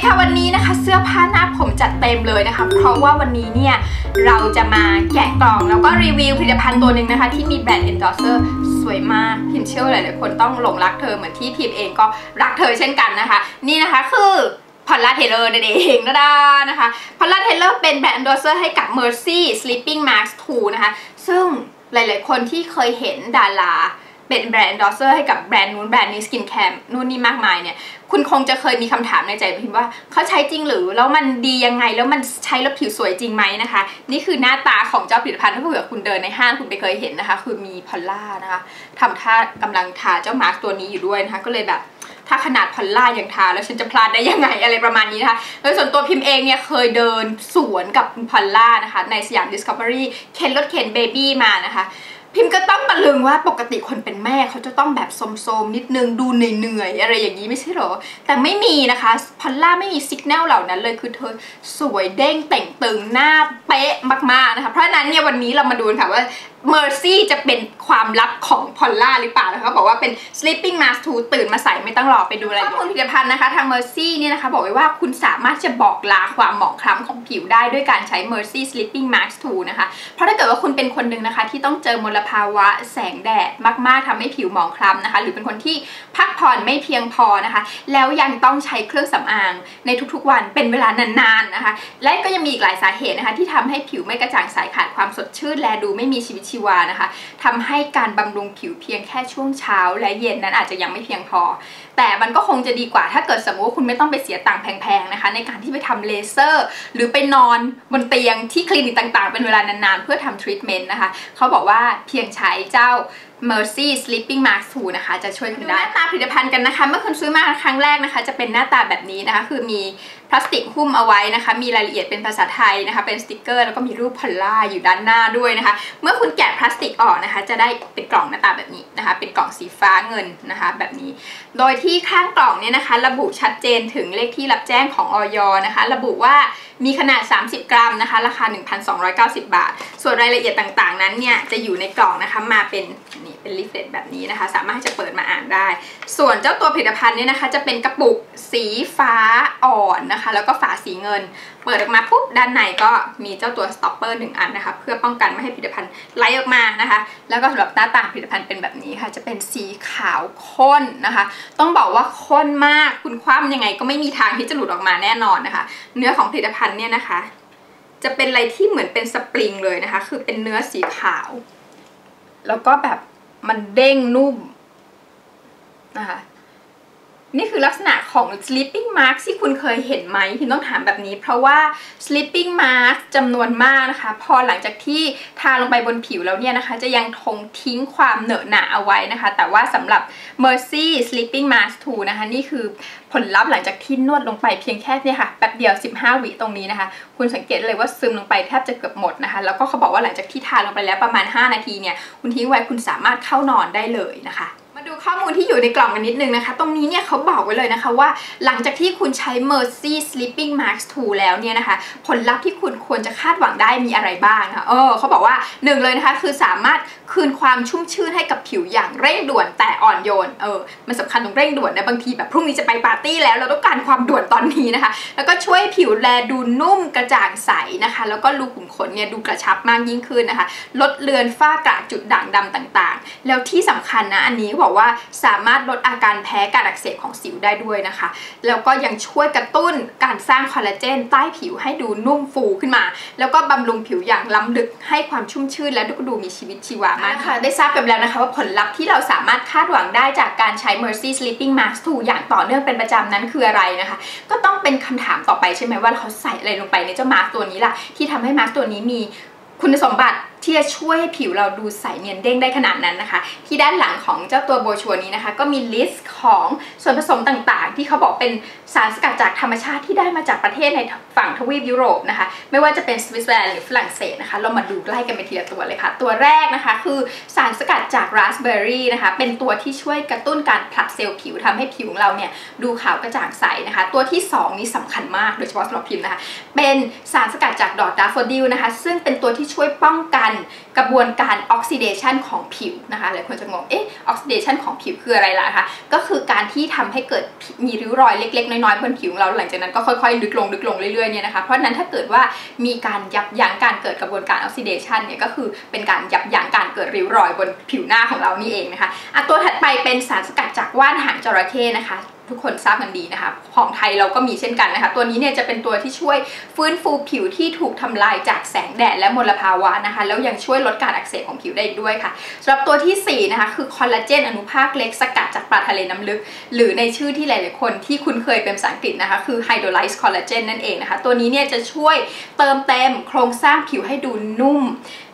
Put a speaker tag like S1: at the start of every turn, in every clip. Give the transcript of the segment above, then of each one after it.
S1: ดีค่ะวันนี้นะคะเสื้อผ้าหน้าผมจัดเต็มเลยนะคะ เพราะว่าวันนี้เนี่ยเราจะมาแกะกล่องแล้วก็รีวิวผลิตภัณฑ์ตัวหนึ่งนะคะ ที่มีแบรนด์ endorser สวยมากพิมเชื่อว่าหลายๆคนต้องหลงรักเธอเหมือนที่พิมเองก็รักเธอเช่นกันนะคะ นี่นะคะคือพอลล่าเทเลอร์นั่นเองนะดานะคะพอลล่าเทเลอร์เป็นแบรนด์ endorser ให้กับ Mercy Sleeping Mask 2 นะคะ ซึ่งหลายๆคนที่เคยเห็นดารา เป็นแบรนด์ดอสเซอร์ให้กับแบรนด์นู้นแบรนด์นี้สกินแคร์นู่นนี่มากมายเนี่ย คุณคงจะเคยมีคำถามในใจพิมพ์ว่าเขาใช้จริงหรือ แล้วมันดียังไง แล้วมันใช้แล้วผิวสวยจริงไหมนะคะ นี่คือหน้าตาของเจ้าผลิตภัณฑ์ถ้าเผื่อคุณเดินในห้างคุณไปเคยเห็นนะคะ คือมีพอลล่านะคะทำท่ากำลังทาเจ้ามาร์กตัวนี้อยู่ด้วยนะคะ ก็เลยแบบถ้าขนาดพอลล่ายังทาแล้วฉันจะพลาดได้ยังไงอะไรประมาณนี้นะคะโดยส่วนตัวพิมพ์เองเนี่ยเคยเดินสวนกับพอลล่านะคะในสยามดิสคัฟเวอรี่เข็นรถเข็นเบบี้มานะคะ พิมพ์ก็ต้องตะลึงว่าปกติคนเป็นแม่เขาจะต้องแบบโสมๆนิดนึงดูเหนื่อยๆอะไรอย่างนี้ไม่ใช่หรอ แต่ไม่มีนะคะพอลล่าไม่มีสิกแนลเหล่านั้นเลยคือเธอสวยเด้งแต่งตึงหน้าเป๊ะมากๆนะคะเพราะฉะนั้นเนี่ยวันนี้เรามาดูกันค่ะว่า Mercy จะเป็นความลับของพอลล่าหรือเปล่านะคะ บอกว่าเป็น sleeping mask 2ตื่นมาใส่ไม่ต้องรอไปดูอะไรข้อมูลผลิตภัณฑ์นะคะ ทาง Mercy เนี่ยนะคะ บอกไว้ว่าคุณสามารถจะบอกลาความหมองคล้ำของผิวได้ด้วยการใช้ Mercy sleeping mask 2นะคะ เพราะถ้าเกิดว่าคุณเป็นคนหนึ่งนะคะ ที่ต้องเจอมลภาวะแสงแดดมาก ๆทำให้ผิวหมองคล้ำนะคะ หรือเป็นคนที่พักผ่อนไม่เพียงพอนะคะ แล้วยังต้องใช้เครื่องสำอางในทุกๆวันเป็นเวลานานๆนะคะ และก็ยังมีอีกหลายสาเหตุนะคะที่ทำให้ผิวไม่กระจ่างใสขาดความสดชื่นและดูไม่มีชีวิตชีวานะคะทำให้การบำรุงผิวเพียงแค่ช่วงเช้าและเย็นนั้นอาจจะยังไม่เพียงพอ แต่มันก็คงจะดีกว่าถ้าเกิดสมมติว่าคุณไม่ต้องไปเสียตังค์แพงๆนะคะ ในการที่ไปทำเลเซอร์ หรือไปนอนบนเตียงที่คลินิกต่างๆ เป็นเวลานานๆ เพื่อทำทรีทเมนต์นะคะเขาบอกว่าเพียงใช้เจ้า Mercy Sleeping Mask 2นะคะ จะช่วยคุณได้หน้าตาผลิตภัณฑ์กันนะคะ เมื่อคุณซื้อมาครั้งแรกนะคะ จะเป็นหน้าตาแบบนี้นะคะ คือมีพลาสติกหุ้มเอาไว้นะคะ มีรายละเอียดเป็นภาษาไทยนะคะ เป็นสติกเกอร์แล้วก็มีรูปพอลล่าอยู่ด้านหน้าด้วยนะคะ เมื่อคุณแกะพลาสติกออกนะคะ จะได้เป็นกล่องหน้าตาแบบนี้นะคะ เป็นกล่องสีฟ้าเงินนะคะ แบบนี้ โดยที่ที่ข้างกล่องเนี่ยนะคะ ระบุชัดเจนถึงเลขที่รับแจ้งของออยนะคะ ระบุว่า มีขนาด 30 กรัมนะคะ ราคา 1,290 บาท ส่วนรายละเอียดต่างๆ นั้นเนี่ยจะอยู่ในกล่องนะคะมาเป็นนี่เป็นลิฟเล็ตแบบนี้นะคะ สามารถจะเปิดมาอ่านได้ ส่วนเจ้าตัวผลิตภัณฑ์เนี่ยนะคะ จะเป็นกระปุกสีฟ้าอ่อนนะคะ แล้วก็ฝาสีเงิน เปิดออกมาปุ๊บด้านในก็มีเจ้าตัวสต็อปเปอร์หนึ่งอันนะคะ เพื่อป้องกันไม่ให้ผลิตภัณฑ์ไหลออกมานะคะ แล้วก็สำหรับหน้าตาผลิตภัณฑ์เป็นแบบนี้ค่ะ จะเป็นสีขาวข้นนะคะ ต้องบอกว่าข้นมากคุณคว่ำยังไงก็ไม่มีทางที่จะหลุดออกมาแน่นอนนะคะ เนื้อของผลิตภัณฑ์เนี่ยนะคะ จะเป็นอะไรที่เหมือนเป็นสปริงเลยนะคะ คือเป็นเนื้อสีขาว แล้วก็แบบมันเด้งนุ่มนะคะ นี่คือลักษณะของ sleeping mask ที่คุณเคยเห็นไหมที่ต้องถามแบบนี้ เพราะว่า sleeping mask จำนวนมากนะคะ พอหลังจากที่ทาลงไปบนผิวแล้วเนี่ยนะคะ จะยังคงทิ้งความเหนอะหนะเอาไว้นะคะ แต่ว่าสำหรับ Mercy sleeping mask 2 นะคะ นี่คือผลลัพธ์หลังจากที่นวดลงไปเพียงแค่เนี่ยค่ะแป๊บเดียว 15 วิตรงนี้นะคะ คุณสังเกตเลยว่าซึมลงไปแทบจะเกือบหมดนะคะ แล้วก็เขาบอกว่าหลังจากที่ทาลงไปแล้วประมาณ 5 นาทีเนี่ยคุณทิ้งไว้คุณสามารถเข้านอนได้เลยนะคะ ดูข้อมูลที่อยู่ในกล่องกันนิดนึงนะคะ ตรงนี้เนี่ยเขาบอกไว้เลยนะคะว่าหลังจากที่คุณใช้ Mercy Sleeping Mask 2 แล้วเนี่ยนะคะ ผลลัพธ์ที่คุณควรจะคาดหวังได้มีอะไรบ้างนะคะเออเขาบอกว่าหนึ่งเลยนะคะคือสามารถคืนความชุ่มชื่นให้กับผิวอย่างเร่งด่วนแต่อ่อนโยนเออมันสำคัญตรงเร่งด่วนนะบางทีแบบพรุ่งนี้จะไปปาร์ตี้แล้วเราต้องการความด่วนตอนนี้นะคะ แล้วก็ช่วยผิวแลดูนุ่มกระจ่างใสนะคะ แล้วก็รูขุมขนเนี่ยดูกระชับมากยิ่งขึ้นนะคะ ลดเลือนฝ้ากระจุดด่างดำต่างๆ แล้วที่สำคัญนะอันนี้บอกว่าสามารถลดอาการแพ้การอักเสบของสิวได้ด้วยนะคะ แล้วก็ยังช่วยกระตุ้นการสร้างคอลลาเจนใต้ผิวให้ดูนุ่มฟูขึ้นมา แล้วก็บำรุงผิวอย่างล้ำลึกให้ความชุ่มชื่นและดูมีชีวิตชีวามากค่ะ ได้ทราบกันแล้วนะคะว่าผลลัพธ์ที่เราสามารถคาดหวังได้จากการใช้ Mercy Sleeping Mask 2อย่างต่อเนื่องเป็นประจำนั้นคืออะไรนะคะ ก็ต้องเป็นคำถามต่อไปใช่ไหมว่าเขาใส่อะไรลงไปในเจ้ามาร์ตัวนี้ล่ะที่ทำให้มาร์ตัวนี้มีคุณสมบัติ ที่จะช่วยให้ผิวเราดูใสเนียนเด้งได้ขนาดนั้นนะคะ ที่ด้านหลังของเจ้าตัวโบชัวนี้นะคะ ก็มีลิสต์ของส่วนผสมต่างๆ ที่เขาบอกเป็นสารสกัดจากธรรมชาติที่ได้มาจากประเทศในฝั่งทวีปยุโรปนะคะ ไม่ว่าจะเป็นสวิตเซอร์แลนด์หรือฝรั่งเศสนะคะ เรามาดูใกล้กันไปทีละตัวเลยค่ะ ตัวแรกนะคะคือสารสกัดจากราสเบอร์รี่นะคะ เป็นตัวที่ช่วยกระตุ้นการผลัดเซลล์ผิวทำให้ผิวของเราเนี่ยดูขาวกระจ่างใสนะคะ ตัวที่ 2 นี้สำคัญมากโดยเฉพาะสำหรับพิมพ์นะคะ เป็นสารสกัดจากดอกดาฟโฟดิลนะคะ ซึ่งเป็นตัวที่ช่วยป้องกันนกระบวนการออกซิเดชันของผิวนะคะหลายคนจะงง เอ๊ะ ออกซิเดชันของผิวคืออะไรล่ะคะ ก็คือการที่ทำให้เกิดมีริ้วรอยเล็ก ๆ น้อยๆบนผิวของเรา หลังจากนั้นก็ค่อยๆ ลึกลงลึกลงเรื่อยๆ เนี่ยนะคะ เพราะนั้นถ้าเกิดว่ามีการยับยั้งการเกิดกระบวนการออกซิเดชันเนี่ยก็คือเป็นการยับยั้งการเกิดริ้วรอยบนผิวหน้าของเรานี่เองนะคะอะตัวถัดไปเป็นสารสกัดจากว่านหางจระเข้นะคะ ทุกคนทราบกันดีนะคะ ของไทยเราก็มีเช่นกันนะคะ ตัวนี้เนี่ยจะเป็นตัวที่ช่วยฟื้นฟูผิวที่ถูกทำลายจากแสงแดดและมลภาวะนะคะ แล้วยังช่วยลดการอักเสบของผิวได้อีกด้วยค่ะสำหรับตัวที่ 4 นะคะ คือคอลลาเจนอนุภาคเล็กสกัดจากปลาทะเลน้ำลึก หรือในชื่อที่หลาย ๆ คนที่คุ้นเคยเป็นภาษาอังกฤษนะคะ คือไฮโดรไลซ์คอลลาเจนนั่นเองนะคะ ตัวนี้เนี่ยจะช่วยเติมเต็มโครงสร้างผิวให้ดูนุ่ม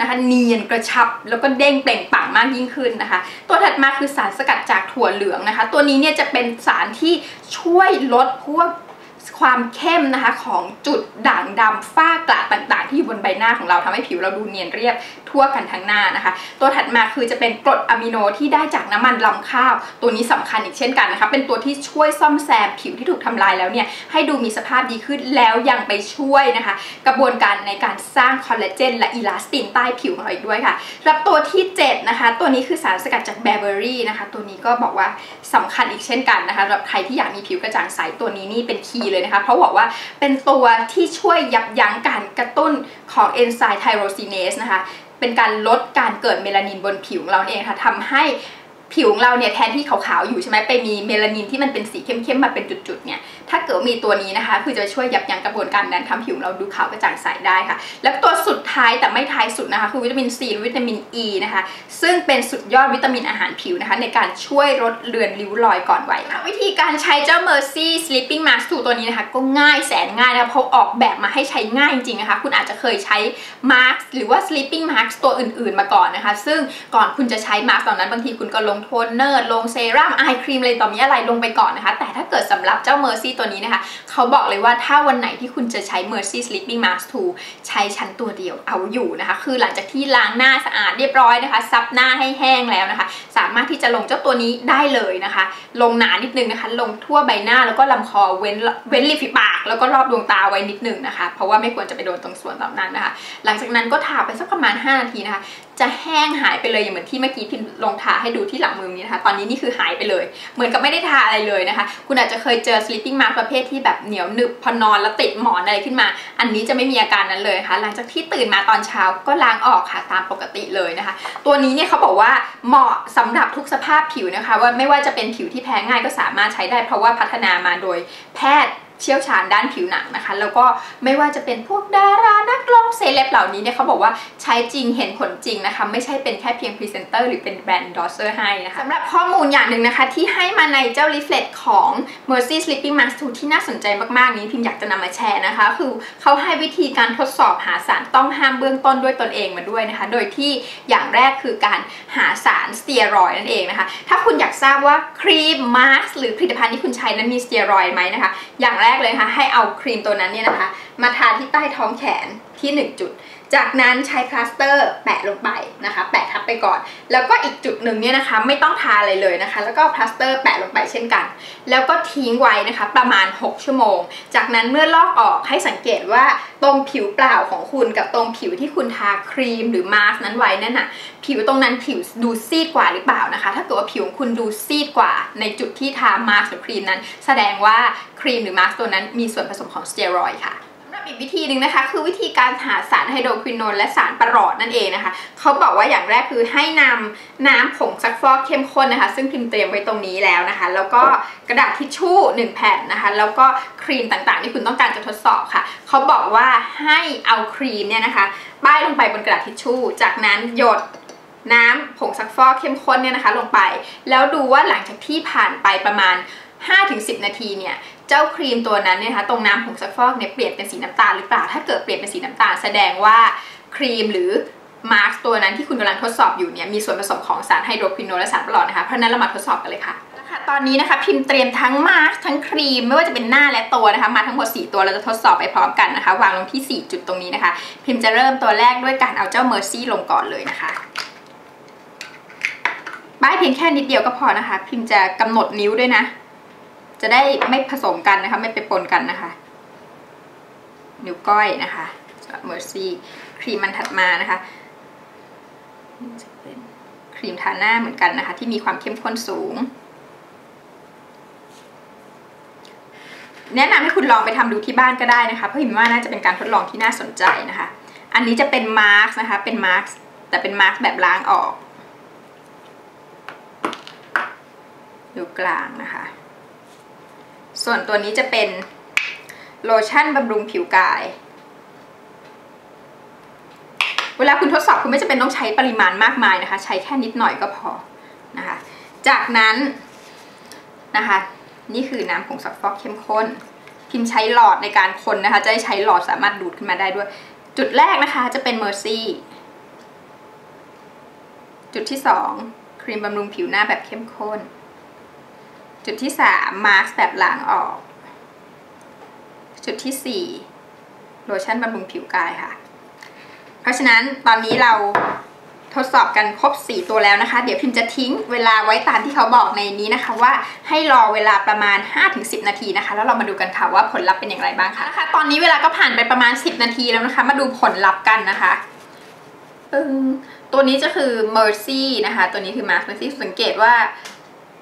S1: นะคะ เนียนกระชับแล้วก็เด้งเปล่งปลั่งมากยิ่งขึ้นนะคะ ตัวถัดมาคือสารสกัดจากถั่วเหลืองนะคะ ตัวนี้เนี่ยจะเป็นสารที่ช่วยลดพวก ความเข้มนะคะของจุดด่างดำฝ้ากระต่างๆ ที่อยู่บนใบหน้าของเราทำให้ผิวเราดูเนียนเรียบทั่วกันทั้งหน้านะคะ ตัวถัดมาคือจะเป็นกรดอะมิโนที่ได้จากน้ำมันลำข้าว ตัวนี้สำคัญอีกเช่นกันนะคะ เป็นตัวที่ช่วยซ่อมแซมผิวที่ถูกทำลายแล้วเนี่ยให้ดูมีสภาพดีขึ้นแล้วยังไปช่วยนะคะ กระบวนการในการสร้างคอลลาเจนและอีลาสตินใต้ผิวของเราอีกด้วยค่ะรับตัวที่ 7 นะคะ ตัวนี้คือสารสกัดจากแบเบอรี่นะคะ ตัวนี้ก็บอกว่าสำคัญอีกเช่นกันนะคะสำหรับใครที่อยากมีผิวกระจ่างใสตัวนี้นี่เป็นคีย์เลยนะคะ เพราะบอกว่าเป็นตัวที่ช่วยยับยั้งการกระตุ้นของเอนไซม์ไทโรซีเนสนะคะ เป็นการลดการเกิดเมลานินบนผิวของเราเองค่ะทำให้ผิวของเราเนี่ยแทนที่ขาวๆอยู่ใช่ไหมไปมีเมลานินที่มันเป็นสีเข้มๆมาเป็นจุดๆเนี่ยถ้าเกิดมีตัวนี้นะคะ คือจะช่วยยับยั้งกระบวนการนั้นทำผิวเราดูขาวกระจ่างใสได้ค่ะ แล้วตัวสุดท้ายแต่ไม่ท้ายสุดนะคะ คือวิตามินซีวิตามินอ e ีนะคะ ซึ่งเป็นสุดยอดวิตามินอาหารผิวนะคะ ในการช่วยลดเลือนริ้วรอยก่อนวัยวิธีการใช้เจ้า Mercy Sleeping Mask ตัวนี้นะคะ ก็ง่ายแสนง่ายนะคะเพราะออกแบบมาให้ใช้ง่ายจริงๆนะคะ คุณอาจจะเคยใช้ mask หรือว่า sleeping mask ตัวอื่นๆ มาก่อนนะคะ ซึ่งก่อนคุณจะใช้ mask ตอนนั้นบางทีคุณก็ลงโทนเนอร์ลงเซรั่มไอครีมอะไรต่อมีอะไรลงไปก่อนนะคะ แต่ถ้าเกิดสำหรับเจ้า Mercy ตัวนี้นะคะ เขาบอกเลยว่าถ้าวันไหนที่คุณจะใช้ Mercy Sleeping Mask 2 ใช้ชั้นตัวเดียวเอาอยู่นะคะ คือหลังจากที่ล้างหน้าสะอาดเรียบร้อยนะคะ ซับหน้าให้แห้งแล้วนะคะ สามารถที่จะลงเจ้าตัวนี้ได้เลยนะคะ ลงหนานิดนึงนะคะ ลงทั่วใบหน้าแล้วก็ลำคอเว้นเว้นริมฝีปาก แล้วก็รอบดวงตาไว้นิดนึงนะคะ เพราะว่าไม่ควรจะไปโดนตรงส่วนตรงนั้นนะคะ หลังจากนั้นก็ทาไปสักประมาณ 5 นาทีนะคะ จะแห้งหายไปเลยอย่างเหมือนที่เมื่อกี้พิมลงทาให้ดูที่หลังมือนี้นะคะ ตอนนี้นี่คือหายไปเลย เหมือนกับไม่ได้ทาอะไรเลยนะคะ คุณอาจจะเคยเจอ sleeping mask ประเภทที่แบบเหนียวหนึบพอนอนแล้วติดหมอนอะไรขึ้นมา อันนี้จะไม่มีอาการนั้นเลยค่ะ หลังจากที่ตื่นมาตอนเช้าก็ล้างออกค่ะตามปกติเลยนะคะ ตัวนี้เนี่ยเขาบอกว่าเหมาะสำหรับทุกสภาพผิวนะคะ ว่าไม่ว่าจะเป็นผิวที่แพ้ง่ายก็สามารถใช้ได้เพราะว่าพัฒนามาโดยแพทย์ เชี่ยวชาญด้านผิวหนังนะคะ แล้วก็ไม่ว่าจะเป็นพวกดารานักร้องเซเลบเหล่านี้เนี่ยเขาบอกว่าใช้จริงเห็นผลจริงนะคะ ไม่ใช่เป็นแค่เพียงพรีเซนเตอร์หรือเป็นแบรนด์ดอสเซอร์ให้นะคะสำหรับข้อมูลอย่างหนึ่งนะคะ ที่ให้มาในเจ้าลิฟเลตของ Mercy Sleeping Mask 2ที่น่าสนใจมากๆ นี้พิมอยากจะนำมาแชร์นะคะ คือเขาให้วิธีการทดสอบหาสารต้องห้ามเบื้องต้นด้วยตนเองมาด้วยนะคะ โดยที่อย่างแรกคือการหาสารสเตียรอยนั่นเองนะคะ ถ้าคุณอยากทราบว่าครีมมาสหรือผลิตภัณฑ์ที่คุณใช้นั้นมีสเตียรอยไหมนะคะ อย่างแรแรกเลยค่ะให้เอาครีมตัวนั้นเนี่ยนะคะ มาทาที่ใต้ท้องแขนที่ 1 จุด จากนั้นใช้พลาสเตอร์แปะลงไปนะคะ แปะทับไปก่อน แล้วก็อีกจุดหนึ่งเนี่ยนะคะ ไม่ต้องทาอะไรเลยนะคะ แล้วก็พลาสเตอร์แปะลงไปเช่นกัน แล้วก็ทิ้งไว้นะคะ ประมาณ 6 ชั่วโมง จากนั้นเมื่อลอกออกให้สังเกตว่าตรงผิวเปล่าของคุณกับตรงผิวที่คุณทาครีมหรือมาสก์นั้นไว้นั่นน่ะผิวตรงนั้นผิวดูซีดกว่าหรือเปล่านะคะ ถ้าเกิดว่าผิวของคุณดูซีดกว่า ในจุดที่ทามาสก์หรือครีมนั้น แสดงว่าครีมหรือมาสก์ตัวนั้นมีส่วนผสมของสเตียรอยด์ค่ะ อีกวิธีหนึ่งนะคะ คือวิธีการหาสารไฮโดรควินโนและสารประหลอดนั่นเองนะคะเขาบอกว่าอย่างแรกคือให้นำน้ำผงซักฟอกเข้มข้นนะคะ ซึ่งพิมพ์เตรียมไว้ตรงนี้แล้วนะคะ แล้วก็กระดาษทิชชู่1แผ่นนะคะ แล้วก็ครีมต่างๆ ที่คุณต้องการจะทดสอบค่ะเขาบอกว่าให้เอาครีมเนี่ยนะคะป้ายลงไปบนกระดาษทิชชู่ จากนั้นหยดน้ำผงซักฟอกเข้มข้นเนี่ยนะคะ ลงไป แล้วดูว่าหลังจากที่ผ่านไปประมาณ 5-10 นาทีเนี่ยเจ้าครีมตัวนั้นเนี่ยนะคะตรงน้ำผงซักฟอกเนี่ยเปลี่ยนเป็นสีน้ำตาลหรือเปล่า ถ้าเกิดเปลี่ยนเป็นสีน้ำตาลแสดงว่าครีมหรือมาร์กตัวนั้นที่คุณกำลังทดสอบอยู่เนี่ยมีส่วนผสมของสารไฮโดรควินโนและสารปลอดนะคะเพราะนั้นเรามาทดสอบกันเลยค่ะค่ะตอนนี้นะคะพิมพ์เตรียมทั้งมาร์กทั้งครีม ไม่ว่าจะเป็นหน้าและตัวนะคะมาทั้งหมด 4 ตัวเราจะทดสอบไปพร้อมกันนะคะ วางลงที่ 4 จุดตรงนี้นะคะ พิมพ์จะเริ่มตัวแรกด้วยการเอาเจ้าเมอร์ซี่ลงก่อนเลยนะคะป้ายเพียงแค่นิดเดียวก็พอนะคะ พิมพ์จะกำหนดนิ้วด้วยนะ จะได้ไม่ผสมกันนะคะ ไม่ไปปนกันนะคะ นิ้วก้อยนะคะสำหรับเมอร์ซี่ครีมมันถัดมานะคะจะเป็นครีมทาหน้าเหมือนกันนะคะ ที่มีความเข้มข้นสูง แนะนำให้คุณลองไปทำดูที่บ้านก็ได้นะคะ เพราะหิมว่าน่าจะเป็นการทดลองที่น่าสนใจนะคะ อันนี้จะเป็นมาร์กนะคะ เป็นมาร์กแต่เป็นมาร์กแบบล้างออกดูกลางนะคะ ส่วนตัวนี้จะเป็นโลชั่นบำรุงผิวกาย เวลาคุณทดสอบคุณไม่จะเป็นต้องใช้ปริมาณมากมายนะคะ ใช้แค่นิดหน่อยก็พอนะคะ จากนั้นนะคะ นี่คือน้ำผงซักฟอกเข้มข้น พิมพ์ใช้หลอดในการคนนะคะ จะได้ใช้หลอดสามารถดูดขึ้นมาได้ด้วย จุดแรกนะคะจะเป็นเมอร์ซี่จุดที่สองครีมบำรุงผิวหน้าแบบเข้มข้น จุดที่สามมาสก์แบบล้างออก จุดที่สี่โลชั่นบำรุงผิวกายค่ะ เพราะฉะนั้นตอนนี้เราทดสอบกันครบ 4 ตัวแล้วนะคะ เดี๋ยวพิมจะทิ้งเวลาไว้ตามที่เขาบอกในนี้นะคะ ว่าให้รอเวลาประมาณ 5-10 นาทีนะคะ แล้วเรามาดูกันค่ะว่าผลลัพธ์เป็นอย่างไรบ้างค่ะคะ ตอนนี้เวลาก็ผ่านไปประมาณ 10 นาทีแล้วนะคะ มาดูผลลัพธ์กันนะคะตัวนี้จะคือ Mercy นะคะ ตัวนี้คือ Mask Mercy สังเกตว่า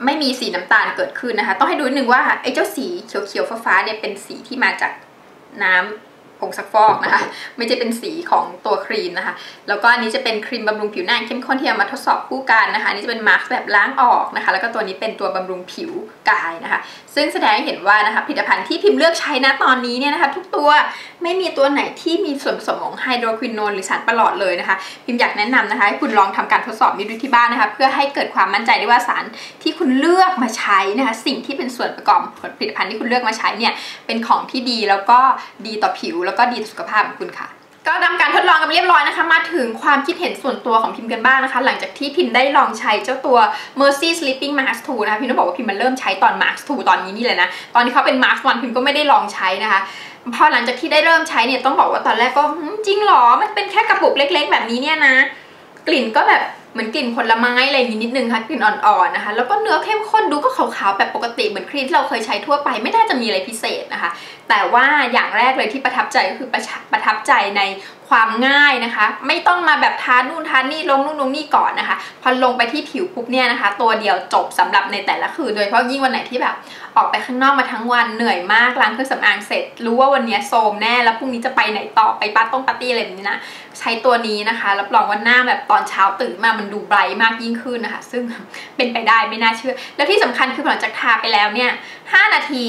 S1: ไม่มีสีน้ำตาลเกิดขึ้นนะคะ ต้องให้ดูนิดนึงว่าไอ้เจ้าสีเขียวๆฟ้าๆเนี่ยเป็นสีที่มาจากน้ำ ผงซักฟอกนะคะ ไม่ใช่เป็นสีของตัวครีมนะคะ แล้วก็อันนี้จะเป็นครีมบำรุงผิวหน้าเข้มข้นที่เอามาทดสอบคู่กันนะคะนนี้จะเป็นมาร์กแบบล้างออกนะคะ แล้วก็ตัวนี้เป็นตัวบำรุงผิวกายนะคะ ซึ่งแสดงให้เห็นว่านะคะผลิตภัณฑ์ที่พิมพ์เลือกใช้นะตอนนี้เนี่ยนะคะ ทุกตัวไม่มีตัวไหนที่มีส่วนผสมของไฮโดรควินโนนหรือสารประหลอดเลยนะคะ พิมพ์อยากแนะนำนะคะให้คุณลองทำการทดสอบนี้ดูที่บ้านนะคะ เพื่อให้เกิดความมั่นใจได้ว่าสารที่คุณเลือกมาใช้นะคะ สิ่งที่เป็นส่วนประกอบผลิตภัณฑ์ที่คุณเลือกมาใช้เนี่ยเป็นของที่ดีแล้วก็ดีต่อผิวแล้วก็ดีต่อสุขภาพของคุณค่ะ ก็ทำการทดลองกันเรียบร้อยนะคะ มาถึงความคิดเห็นส่วนตัวของพิมพ์กันบ้างนะคะ หลังจากที่พิมพ์ได้ลองใช้เจ้าตัว Mercy Sleeping Mask 2 นะคะ พิมพ์ต้องบอกว่าพิมพ์มันเริ่มใช้ตอน Mask 2 ตอนนี้นี่เลยนะ ตอนที่เขาเป็น Mask 1พิมพ์ก็ไม่ได้ลองใช้นะคะพอหลังจากที่ได้เริ่มใช้เนี่ยต้องบอกว่าตอนแรกก็จริงหรอ มันเป็นแค่กระปุกเล็ก ๆ แบบนี้เนี่ยนะ กลิ่นก็แบบ เหมือนกลิ่นผลไม้อะไรอย่างนี้นิดนึงค่ะกลิ่นอ่อนๆนะคะ แล้วก็เนื้อเข้มข้นดูก็ขาวๆแบบปกติเหมือนครีมที่เราเคยใช้ทั่วไป ไม่น่าจะมีอะไรพิเศษนะคะ แต่ว่าอย่างแรกเลยที่ประทับใจก็คือประประทับใจในความง่ายนะคะ ไม่ต้องมาแบบทานู่นทานี่ลงนู่นลงนี่ก่อนนะคะ พอลงไปที่ผิวปุ๊บเนี่ยนะคะ ตัวเดียวจบสำหรับในแต่ละคืนโดยเฉพาะยิ่งวันไหนที่แบบออกไปข้างนอกมาทั้งวันเหนื่อยมากล้างเครื่องสำอางเสร็จ รู้ว่าวันนี้โซมแน่แล้วพรุ่งนี้จะไปไหนต่อไปปาร์ต้งปาร์ตี้อะไรแบบนี้นะใช้ตัวนี้นะคะรับรองว่าหน้าแบบตอนเช้าตื่นมามันดูไบรท์มากยิ่งขึ้นนะคะ ซึ่งเป็นไปได้ไม่น่าเชื่อ แล้วที่สำคัญคือหลังจากทาไปแล้วเนี่ย5นาที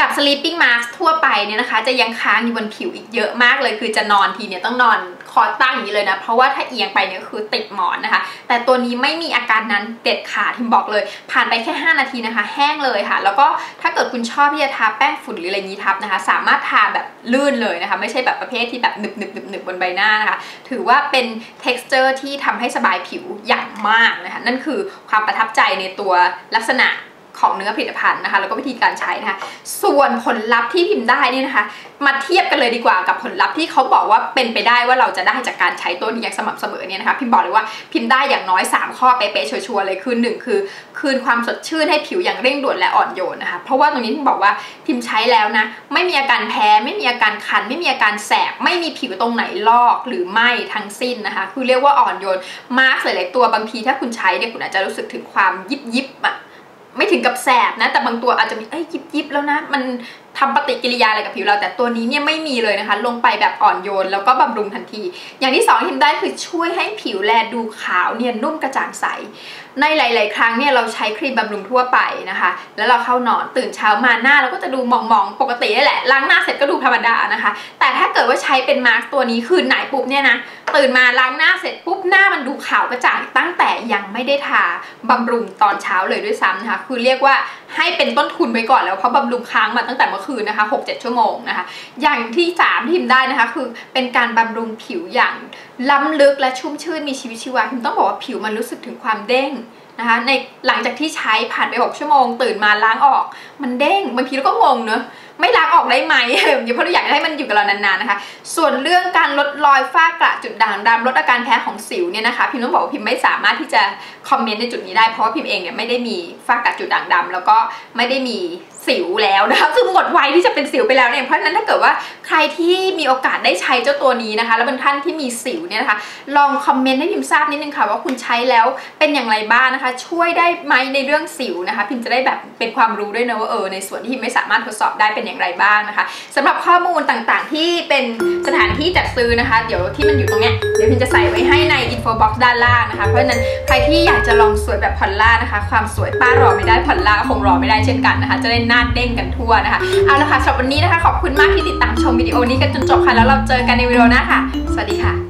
S1: กับ sleeping mask ทั่วไปเนี่ยนะคะ จะยังค้างอยู่บนผิวอีกเยอะมากเลย คือจะนอนทีเนี่ยต้องนอนคอตั้งอย่างนี้เลยนะ เพราะว่าถ้าเอียงไปเนี่ยคือติดหมอนนะคะ แต่ตัวนี้ไม่มีอาการนั้นเด็ดขาดทิมบอกเลย ผ่านไปแค่ 5 นาทีนะคะ แห้งเลยค่ะ แล้วก็ถ้าเกิดคุณชอบที่จะทาแป้งฝุ่นหรืออะไรนี้ทับนะคะ สามารถทาแบบลื่นเลยนะคะ ไม่ใช่แบบประเภทที่แบบหนึบหนึบหนึบหนึบบนใบหน้านะคะ ถือว่าเป็น texture ที่ทำให้สบายผิวอย่างมากนะคะ นั่นคือความประทับใจในตัวลักษณะ ของเนื้อผลิตภัณฑ์นะคะ แล้วก็วิธีการใช้นะคะ ส่วนผลลัพธ์ที่พิมพ์ได้นี่นะคะ มาเทียบกันเลยดีกว่ากับผลลัพธ์ที่เขาบอกว่าเป็นไปได้ว่าเราจะได้จากการใช้ตัวนี้อย่างสม่ำเสมอเนี่ยนะคะพิมพ์บอกเลยว่าพิมพ์ได้อย่างน้อย 3 ข้อเป๊ะๆชัวร์ๆเลยคือ 1 คือ คืนความสดชื่นให้ผิวอย่างเร่งด่วนและอ่อนโยนนะคะเพราะว่าตรงนี้พิมพ์บอกว่าพิมพ์ใช้แล้วนะไม่มีอาการแพ้ไม่มีอาการคัน ไม่มีอาการแสบไม่มีผิวตรงไหนลอกหรือไหม้ทั้งสิ้นนะคะ คือเรียกว่าอ่อนโยนมาร์กหลายๆตัวบางทีถ้าคุณใช้เนี่ยคุณอาจจะรู้สึกถึงความยิบยิบอะ ไม่ถึงกับแสบนะ แต่บางตัวอาจจะมีเอ้ยยิบยิบแล้วนะ มัน ทำปฏิกิริยาอะไรกับผิวเราแต่ตัวนี้เนี่ยไม่มีเลยนะคะ ลงไปแบบอ่อนโยนแล้วก็บำรุงทันที อย่างที่สองที่ทำได้คือช่วยให้ผิวแลดูขาวเนียนนุ่มกระจ่างใส ในหลาย ๆ ครั้งเนี่ยเราใช้ครีมบำรุงทั่วไปนะคะ แล้วเราเข้านอนตื่นเช้ามาหน้าเราก็จะดูมองๆปกตินี่แหละล้างหน้าเสร็จก็ดูธรรมดานะคะ แต่ถ้าเกิดว่าใช้เป็นมาร์กตัวนี้คืนไหนปุ๊บเนี่ยนะตื่นมาล้างหน้าเสร็จปุ๊บหน้ามันดูขาวกระจ่างตั้งแต่ยังไม่ได้ทาบำรุงตอนเช้าเลยด้วยซ้ำนะคะคือเรียกว่าให้เป็นต้นทุนไว้ก่อนแล้วเพราะบำรุงค้างมาตั้งแต่เมื่อคืนนะคะ6-7 ชั่วโมงนะคะ อย่างที่ 3 ที่พิมได้นะคะ คือเป็นการบำรุงผิวอย่างล้ำลึกและชุ่มชื่นมีชีวิตชีวาพิมต้องบอกว่าผิวมันรู้สึกถึงความเด้งนะคะในหลังจากที่ใช้ผ่านไป6ชั่วโมง ตื่นมาล้างออก มันเด้งบางทีเราก็งงเนอะไม่ล้างออกได้ไหมเพราะเราอยากให้มันอยู่กับเรานานๆนะคะ ส่วนเรื่องการลดรอยฝ้ากระจุดด่างดำลดอาการแพ้ของสิวเนี่ยนะคะ พิมต้องบอกว่าพิมไม่สามารถที่จะคอมเมนต์ในจุดนี้ได้เพราะว่าพิมเองเนี่ยไม่ได้มีฝ้ากระจุดด่างดำแล้วก็ไม่ได้มี สิวแล้วนะคะคือหมดวัยที่จะเป็นสิวไปแล้วเนี่ยเพราะฉะนั้นถ้าเกิดว่าใครที่มีโอกาสได้ใช้เจ้าตัวนี้นะคะ แล้วเป็นท่านที่มีสิวเนี่ยนะคะ ลองคอมเมนต์ให้พิมทราบนิดนึงค่ะว่าคุณใช้แล้วเป็นอย่างไรบ้างนะคะ ช่วยได้ไหมในเรื่องสิวนะคะ พิมจะได้แบบเป็นความรู้ด้วยนะว่าเออในส่วนที่พิมไม่สามารถทดสอบได้เป็นอย่างไรบ้างนะคะสำหรับข้อมูลต่างๆ ที่เป็นสถานที่จัดซื้อนะคะ เดี๋ยวที่มันอยู่ตรงเนี้ยเดี๋ยวพิมจะใส่ไว้ให้ในอินโฟบ็อกซ์ด้านล่างนะคะ เพราะฉะนั้นใครที่อยากจะลองสวยแบบพอลล่านะคะ ความสวยป้ารอไม่ได้พอลล่าคงรอไม่ได้เช่นกันนะคะ จะได้หน้าเด้งกันทั่วนะคะ เอาละค่ะสำหรับวันนี้นะคะ ขอบคุณมากที่ติดตามชมวิดีโอนี้กันจนจบค่ะ แล้วเราเจอกันในวิดีโอหน้าค่ะ สวัสดีค่ะ